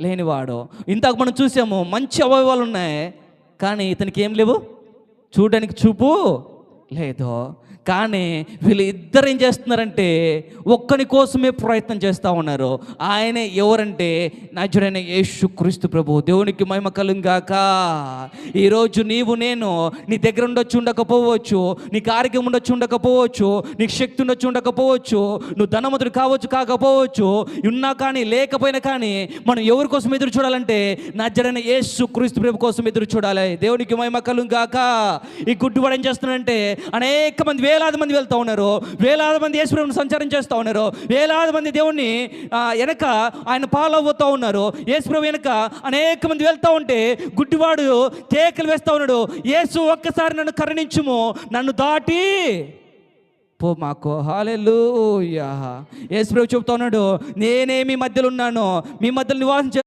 లేనివాడు. ఇంతకు మనం చూసాము మంచి అవయవాలు ఉన్నాయి కానీ ఇతనికి ఏం లేవు? చూడడానికి చూపు. లేదో. కానీ వీళ్ళు ఇద్దరు ఏం చేస్తున్నారంటే ఒక్కని కోసమే ప్రయత్నం చేస్తూ ఉన్నారు. ఆయన ఎవరంటే నాజుడైన యేసు క్రీస్తు ప్రభు. దేవునికి మహిమ కలుగాక ఈరోజు నీవు నేను నీ దగ్గర ఉండొచ్చు ఉండకపోవచ్చు. నీకు ఆరోగ్యం ఉండొచ్చు ఉండకపోవచ్చు. నీకు శక్తి ఉండొచ్చు ఉండకపోవచ్చు. నువ్వు ధనవంతుడు కావచ్చు కాకపోవచ్చు. ఉన్నా కానీ లేకపోయినా కానీ మనం ఎవరి కోసం ఎదురు చూడాలంటే నాజరైన యేసు క్రీస్తు ప్రభు కోసం ఎదురు చూడాలి. దేవునికి మహిమ కలుగాక ఈ గుడ్డివాడు ఏం చేస్తున్నాడంటే అనేక మంది వేలాది మంది వెళ్తూ ఉన్నారు. వేలాది మంది యేసుప్రభుని సంచారం చేస్తూ ఉన్నారు. వేలాది మంది దేవుణ్ణి వెనక ఆయన పాలవుతూ ఉన్నారు. యేసుప్రభు వెనక అనేక మంది వెళ్తూ ఉంటే గుడ్డివాడు కేకలు వేస్తూ ఉన్నాడు. యేసు ఒక్కసారి నన్ను కరుణించుము నన్ను దాటి పో మాకు. హాలెలూయా యేసుప్రభు చెబుతా ఉన్నాడు నేనే మీ మధ్యలో ఉన్నాను మీ మధ్యలో నివాసం